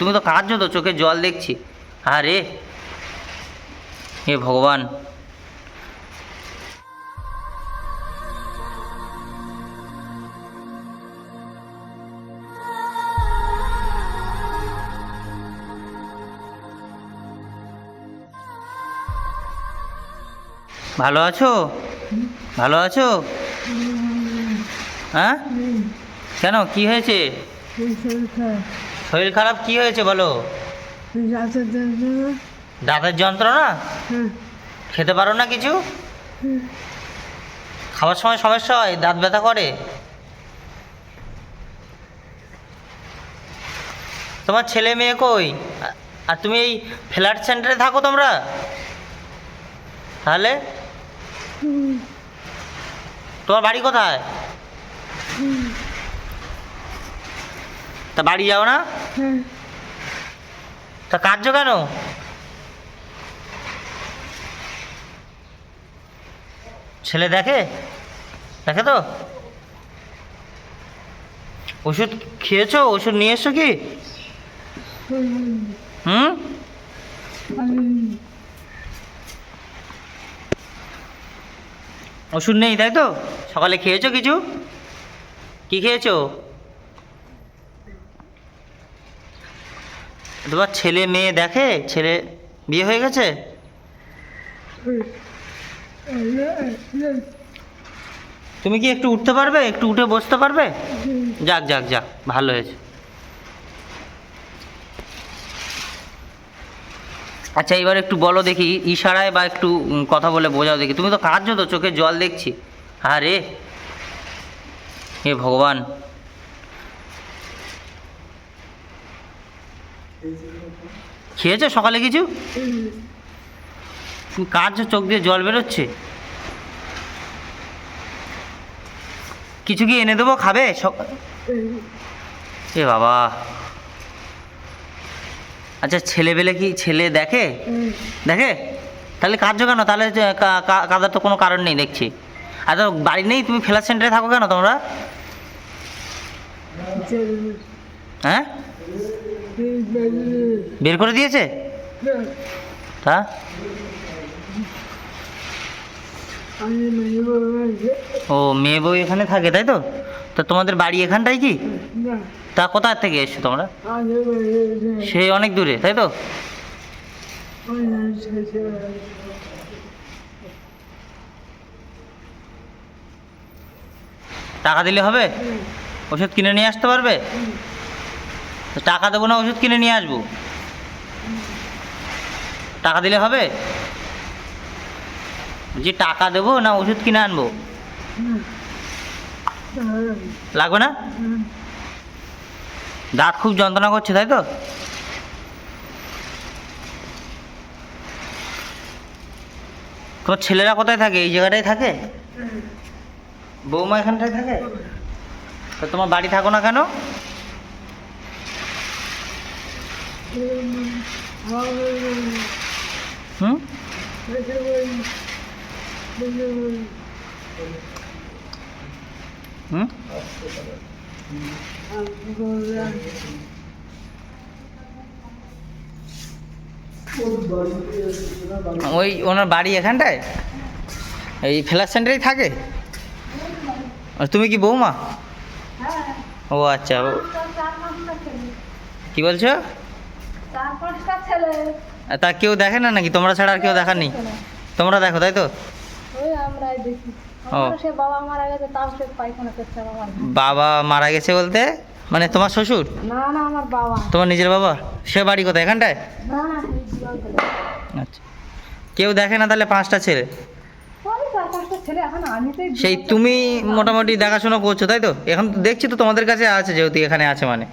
তুমি তো কাঁদছো তো, চোখে জল দেখছি। আরে হে ভগবান। ভালো আছো? ভালো আছো? হ্যাঁ? কেন, কি হয়েছে? শরীর খারাপ কি হয়েছে বলো? দাঁতের যন্ত্রণা। খেতে পারো না কিছু? খাওয়ার সময় সমস্যা হয়? দাঁত ব্যথা করে? তোমার ছেলে মেয়ে কই? আর তুমি এই ফ্ল্যাট সেন্টারে থাকো তোমরা? তাহলে? তোমার বাড়ি কোথায়? তা বাড়ি যাও না? তা কাঁদছো কেন? ছেলে দেখে? দেখে তো? ওষুধ খেয়েছো? ওষুধ নিয়ে এসছো কি? হুম? ওষুধ নেই তাই তো? সকালে খেয়েছো কিছু? কি খেয়েছো? তোমার ছেলে মেয়ে দেখে, ছেলে বিয়ে হয়ে গেছে? তুমি কি একটু উঠতে পারবে? একটু উঠে বসতে পারবে? যাক যাক যাক, ভালো হয়েছে। আচ্ছা এবার একটু বলো দেখি, ইশারায় বা একটু কথা বলে বোঝাও দেখি। তুমি তো কাঁদছো তো, চোখে জল দেখছি। আরে, হে ভগবান। খেয়েছো সকালে কিছু? কাঁদছো চোখ দিয়ে জল বেরোচ্ছে? কিছু কি এনে দেবো? খাবে? এ বাবা। আচ্ছা ছেলে ছেলেবেলে কি ছেলে দেখে? দেখে? তাহলে কাঁদছো কেন? তাহলে কাঁদার তো কোনো কারণ নেই দেখছি। আর তো বাড়ি নেই? তুমি খেলার সেন্টারে থাকো কেন তোমরা? হ্যাঁ? বের করে দিয়েছে? তা? ও, মেয়ে বউ এখানে থাকে, তাই তো? তো তোমাদের বাড়ি এখানটাই কি? তা কোথা থেকে এসছো তোমরা? সেই অনেক দূরে, তাই তো? টাকা দিলে হবে? ওষুধ কিনে নিয়ে আসতে পারবে? তো টাকা দেবো না, ওষুধ কিনে নিয়ে আসব। টাকা দিলে হবে? যে টাকা দেবো না ওষুধ কিনে আনব? লাগবে না? দাঁত খুব যন্ত্রণা করছে, তাই তো? তোমার ছেলেরা কোথায় থাকে? এই জায়গাটায় থাকে? বৌমা এখানটায় থাকে? তোমার বাড়ি থাকো না কেন? হুম? হুম? ওই ওনার বাড়ি এখানটায়? এই ফ্ল্যাশ সেন্টারেই থাকে? আর তুমি কি বৌমা? ও আচ্ছা কি বলছো? তা কেউ দেখে না নাকি? তোমরা ছাড়া আর কেউ দেখার নেই। তোমরা দেখো তাই তো। বাবা মারা গেছে বলতে? মানে তোমার শ্বশুর? না না আমার বাবা। তোমার নিজের বাবা? সে বাড়ি কোথায়? এখানটায়? না না আচ্ছা। কেউ দেখে না তাহলে পাঁচটা ছেলে? সেই তুমি মোটামুটি দেখাশোনা করছ তাই তো? এখন তো দেখছি তো তোমাদের কাছে আছে যেহেতু এখানে আছে মানে।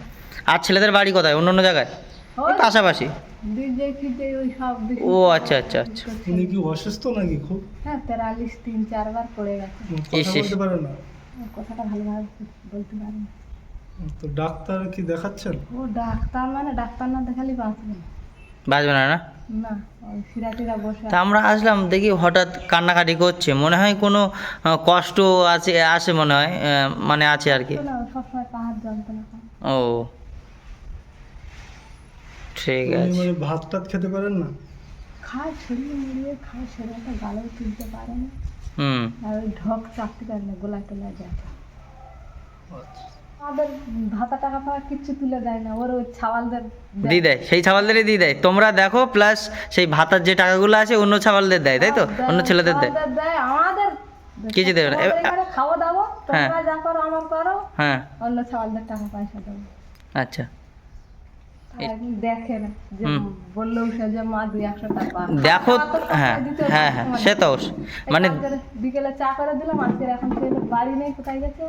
আর ছেলেদের বাড়ি কোথায়? অন্য অন্য জায়গায়? পাশাপাশি? ও আচ্ছা আচ্ছা আচ্ছা। উনি কি অসুস্থ নাকি খুব? হ্যাঁ তেরাল্লিশ তিন চারবার পড়ে গেছে। বলতে পারে না? কথাটা ভালোভাবে বলতে পারি না। তো ডাক্তার কি দেখাচ্ছেন? ও ডাক্তার মানে ডাক্তার না দেখালে বাঁচবে না। বাজবে না না? তা আমরা আসলাম দেখি হঠাৎ কান্নাকাটি করছে। মনে হয় কোনো কষ্ট আছে আসে মনে হয় মানে আছে আর কি। আছে সবসময় পাহাড় যন্ত্রণা ও। ঠিক উনি আছে। মানে ভাত টাত খেতে পারেন না? খায় ছড়িয়ে মুড়িয়ে খায় সেটা গালেও তুলতে পারে না। হুম। আর ওই ঢক চাপতে পারে না গোলা টোলা যায় আচ্ছা। আমাদের ভাতা টাকা পাওয়া কিচ্ছু তুলে দেয় না ওর ওই ছাওয়ালদের দিয়ে। দেয় সেই ছাবালদেরই দিয়ে দেয়। তোমরা দেখো প্লাস সেই ভাতার যে টাকাগুলো আছে অন্য ছাবালদের দেয় তাই তো? অন্য ছেলেদের দেয়। ছাওয়ালদের দেয় আমাদের কিছু দেবে না। খাওয়া দাবো হ্যাঁ। তোমরা যা করো আমার করো হ্যাঁ। অন্য ছাওয়ালদের টাকা পয়সা দেবো। আচ্ছা। দেখে না যে হুম। বলল সে যে মা দুই একশো টাকা দেখো হ্যাঁ হ্যাঁ হ্যাঁ সে তো মানে বিকেলে চা করে দিলাম আজকে এখন বাড়ি নেই কোথায় গেছে?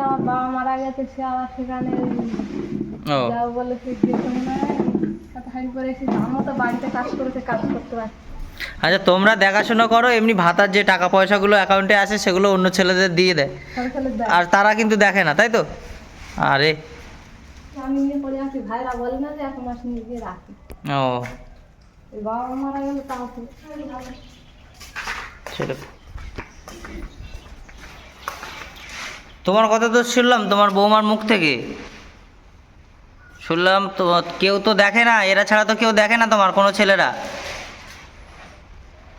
আমার বাবা মারা গেছে সে আবার সেখানে যাও বলে সে গেছে করে এসেছে আমিও তো বাড়িতে কাজ করেছে কাজ করতে পারছি আচ্ছা তোমরা দেখাশোনা করো এমনি ভাতার যে টাকা পয়সাগুলো অ্যাকাউন্টে আসে সেগুলো অন্য ছেলেদের দিয়ে দেয়। আর তারা কিন্তু দেখে না তাই তো? আরে আমি নিয়ে পড়ে ভাইরা বলে না যে এক মাস নিয়ে গিয়ে রাখি। ও। বাবা মারা গেল তাও তোমার কথা তো শুনলাম তোমার বৌমার মুখ থেকে। শুনলাম তো কেউ তো দেখে না এরা ছাড়া তো কেউ দেখে না তোমার কোনো ছেলেরা।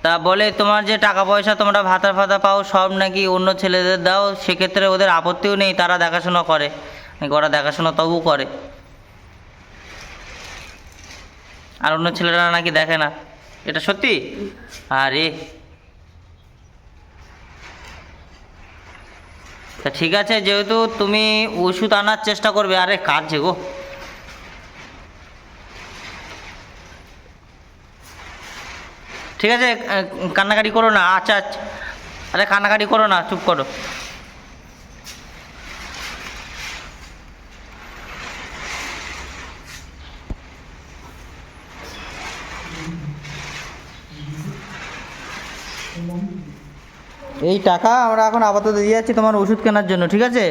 তা বলে তোমার যে টাকা পয়সা তোমরা ভাতা ফাতা পাও সব নাকি অন্য ছেলেদের দাও সেক্ষেত্রে ওদের আপত্তিও নেই তারা দেখাশোনা করে। ওরা দেখাশোনা তবু করে। আর অন্য ছেলেরা নাকি দেখে না। এটা সত্যি? আরে। তা ঠিক আছে, যেহেতু তুমি ওষুধ আনার চেষ্টা করবে, আরে কাঁদছে গো। ঠিক আছে কান্নাকাটি করো না আচ্ছা আচ্ছা। আরে কান্নাকাটি করো না, চুপ করো। এই টাকা আমরা এখন আপাতত দিয়ে যাচ্ছি তোমার ওষুধ কেনার জন্য, ঠিক আছে?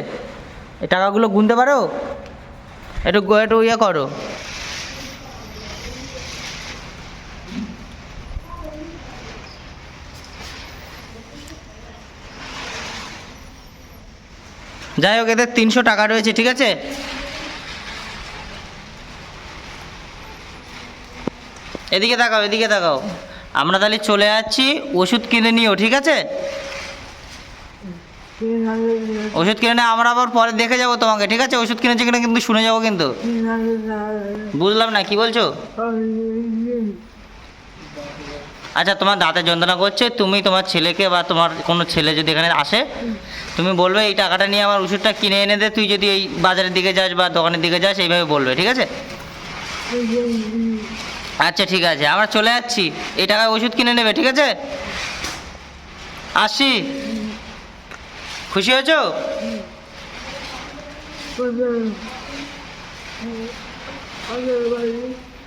এই টাকাগুলো গুনতে পারো? একটু একটু ইয়ে করো। যাই হোক, এদের তিনশো টাকা রয়েছে, ঠিক আছে? এদিকে তাকাও এদিকে তাকাও। আমরা তাহলে চলে যাচ্ছি, ওষুধ কিনে নিও, ঠিক আছে? ওষুধ কিনে নিয়ে আমরা আবার পরে দেখে যাব তোমাকে, ঠিক আছে? ওষুধ কিনেছে কিনা কিন্তু শুনে যাব কিন্তু। বুঝলাম না, কি বলছো? আচ্ছা তোমার দাঁতে যন্ত্রণা করছে, তুমি তোমার ছেলেকে বা তোমার কোনো ছেলে যদি এখানে আসে, তুমি বলবে এই টাকাটা নিয়ে আমার ওষুধটা কিনে এনে দে, তুই যদি এই বাজারের দিকে যাস বা দোকানের দিকে যাস, এইভাবে বলবে, ঠিক আছে? আচ্ছা ঠিক আছে। আমরা চলে যাচ্ছি। এই টাকায় ওষুধ কিনে নেবে, ঠিক আছে? আসি। খুশি হয়েছো?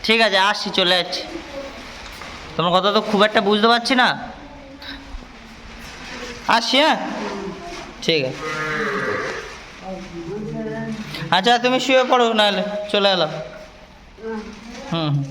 ঠিক আছে আসছি চলে যাচ্ছি। তোমার কথা তো খুব একটা বুঝতে পারছি না। আসছি হ্যাঁ? ঠিক আছে। আচ্ছা তুমি শুয়ে পড়ো, নাহলে চলে এলাম। হুম হুম।